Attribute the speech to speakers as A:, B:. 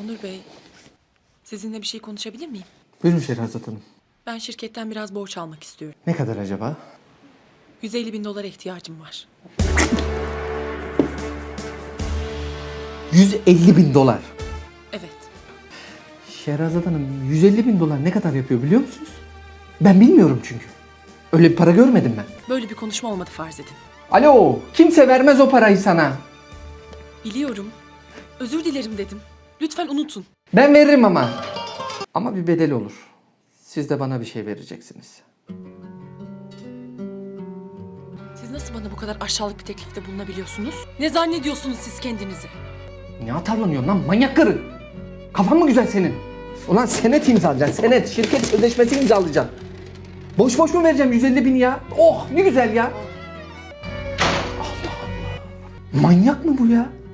A: Onur Bey, sizinle bir şey konuşabilir miyim?
B: Buyurun Şehrazat Hanım.
A: Ben şirketten biraz borç almak istiyorum.
B: Ne kadar acaba?
A: 150 bin dolara ihtiyacım var.
B: 150 bin dolar.
A: Evet.
B: Şehrazat Hanım 150 bin dolar ne kadar yapıyor biliyor musunuz? Ben bilmiyorum çünkü. Öyle bir para görmedim ben.
A: Böyle bir konuşma olmadı farz edin.
B: Alo kimse vermez o parayı sana.
A: Biliyorum. Özür dilerim dedim. Lütfen unutun.
B: Ben veririm ama. Ama bir bedeli olur. Siz de bana bir şey vereceksiniz.
A: Siz nasıl bana bu kadar aşağılık bir teklifte bulunabiliyorsunuz? Ne zannediyorsunuz siz kendinizi?
B: Ne atarlanıyorsun lan manyak karı? Kafan mı güzel senin? Ulan senet imzalayacaksın senet. Şirket sözleşmesi imzalayacaksın. Boş boş mu vereceğim 150 bin ya? Oh ne güzel ya. Allah Allah. Manyak mı bu ya?